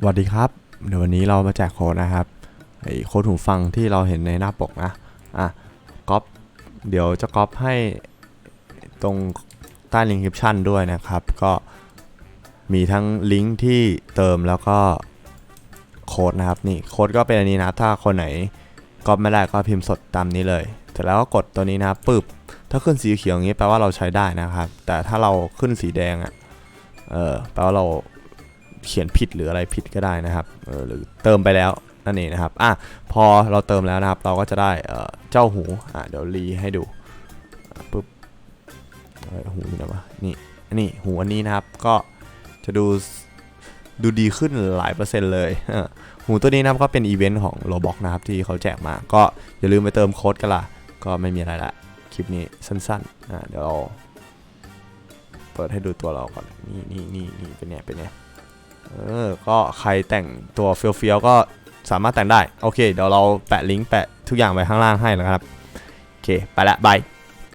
สวัสดีครับ เดี๋ยววันนี้เรามาแจกโค้ดนะครับไอโค้ดหูฟังที่เราเห็นในหน้าปกนะอะก๊อปเดี๋ยวจะก๊อปให้ตรงใต้ลิงก์คริปชั่นด้วยนะครับ ก็มีทั้งลิงก์ที่เติมแล้วก็โค้ดนะครับนี่โค้ดก็เป็นอันนี้นะถ้าคนไหนก๊อปไม่ได้ก็พิมพ์สดตามนี้เลยเสร็จแล้วก็กดตัวนี้นะปึ๊บถ้าขึ้นสีเขียวอย่างนี้แปลว่าเราใช้ได้นะครับ แต่ถ้าเราขึ้นสีแดงอะเออแปลว่าเรา เขียนผิดหรืออะไรผิดก็ได้นะครับหรือเติมไปแล้วนั่นเองนะครับอะพอเราเติมแล้วนะครับ เราก็จะได้เจ้าหูอะเดี๋ยวรีให้ดูปุ๊บหูอยู่ไหนวะนี่นนี้หูอันนี้นะครับก็จะดูดูดีขึ้นหลายเปอร์เซ็นต์เลยหูตัวนี้นะครับก็เป็นอีเวนต์ของ Roblox นะครับที่เขาแจกมา ก็อย่าลืมไปเติมโค้ดกันล่ะ ก็ไม่มีอะไรละคลิปนี้สั้นๆอะเดี๋ยวเราเปิดให้ดูตัวเราก่อน นี่นี่นี่นี่เป็นไงเป็นไง เออ ก็ใครแต่งตัวเฟี้ยวๆก็สามารถแต่งได้ โอเค เดี๋ยวเราแปะลิงก์แปะทุกอย่างไว้ข้างล่างให้นะครับ โอเค ไปละบาย